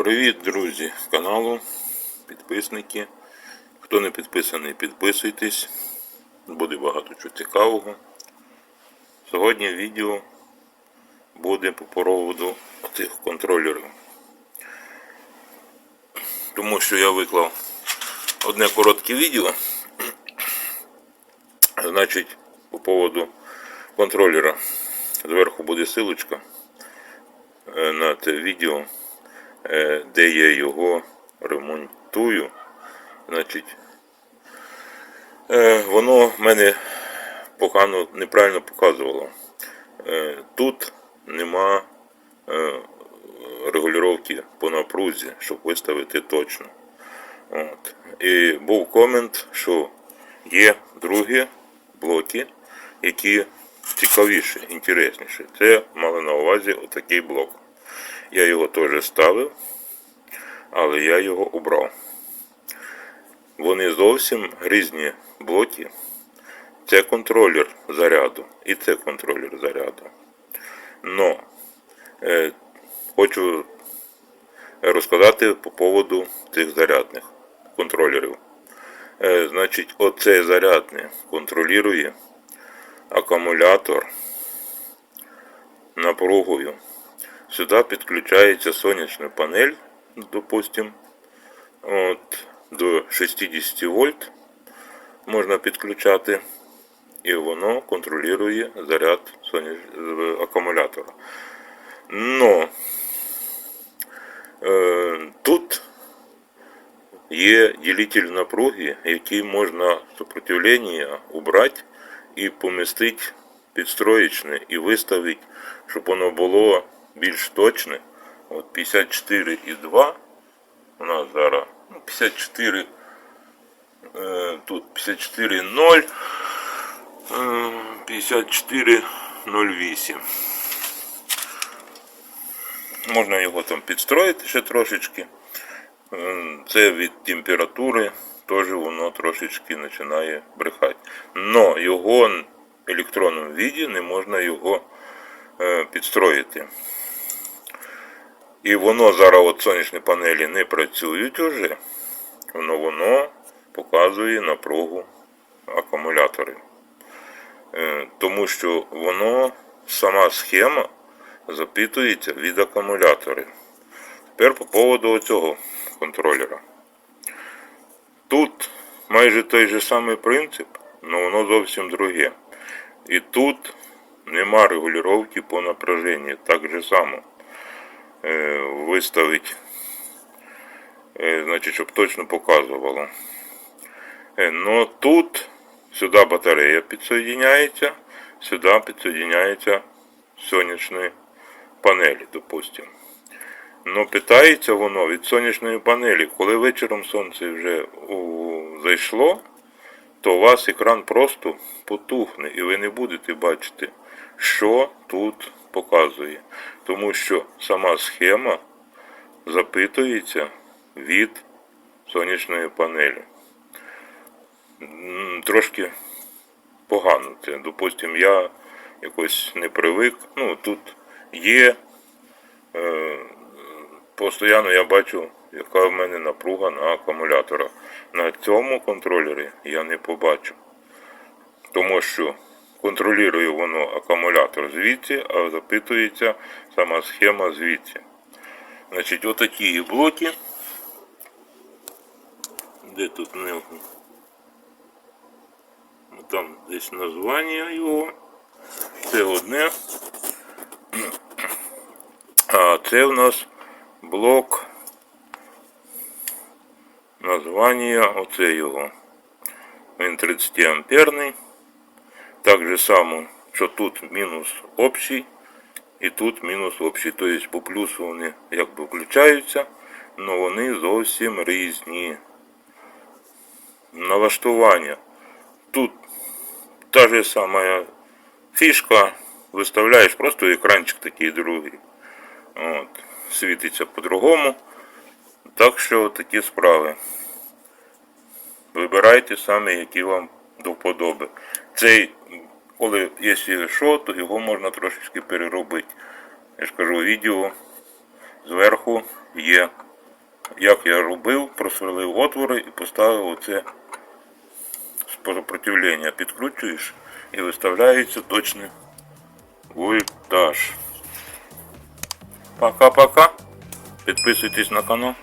Привіт, друзі каналу, підписники. Хто не підписаний, підписуйтесь. Буде багато чого цікавого. Сьогодні відео буде по поводу цих контролерів. Тому що я виклав одне коротке відео. Значить, по поводу контролера. Зверху буде силочка е, на це відео де я його ремонтую, значить, е, воно в мене погано неправильно показувало. Е, Тут нема е, регулювання по напрузі, щоб виставити точно. От. І був комент, що є другі блоки, які цікавіші, інтересніші. Це мали на увазі отакий блок. Я його теж ставив, але я його обрав. Вони зовсім різні блоки. Це контролер заряду і це контролер заряду. Но е, хочу розказати по поводу цих зарядних контролерів. Е, значить, оцей зарядний контролює акумулятор напругою. Сюда підключається сонячна панель, допустим, от, до 60 вольт можна підключати, і воно контролює заряд соня- акумулятора. Но е, тут є ділитель напруги, який можна сопротивлення убрати і помістити підстроєчне і виставити, щоб воно було більш точне. От 54,2 у нас зараз ну, 54 е, тут 54,0 е, 54,08 можна його там підстроїти ще трошечки. Е, це від температури теж воно трошечки починає брехати. Но його в електронному віді не можна його е, підстроїти і воно зараз от сонячні панелі не працюють уже, воно воно показує напругу акумулятори. Е, Тому що воно, сама схема запитується від акумулятори. Тепер по поводу цього контролера. Тут майже той же самий принцип, але воно зовсім друге. І тут нема регулювання по напряженню. Так же само виставити, е, значить, щоб точно показувало. Е, Но тут сюди батарея підсоєдняється, сюди підсоєдняється сонячні панелі, допустим. Но питається воно від сонячної панелі. Коли вечором сонце вже зайшло, то у вас екран просто потухне і ви не будете бачити, що тут показує. Тому що сама схема запитується від сонячної панелі. Трошки погано це. Допустим, я якось не привик. Ну, тут є. Е, Постоянно я бачу, яка в мене напруга на акумуляторах. На цьому контролері я не побачу. Тому що контролює воно акумулятор звідси, а запитується сама схема звідси. Значить, отакі блоки. Де тут не там десь названня його. Це одне. А це в нас блок названня, оце його. Він 30 амперний. Так же само, що тут мінус общий і тут мінус общий. Тобто по плюсу вони якби включаються, але вони зовсім різні. Налаштування. Тут та же сама фішка, виставляєш просто екранчик такий другий. От. Світиться по-другому. Так що такі справи. Вибирайте саме, які вам до вподоби. Цей, коли є що, то його можна трошечки переробити. Я ж кажу, відео зверху є. Як я робив, просверлив отвори і поставив оце сопротивлення. Підкручуєш і виставляється точний вольтаж. Пока-пока. Підписуйтесь на канал.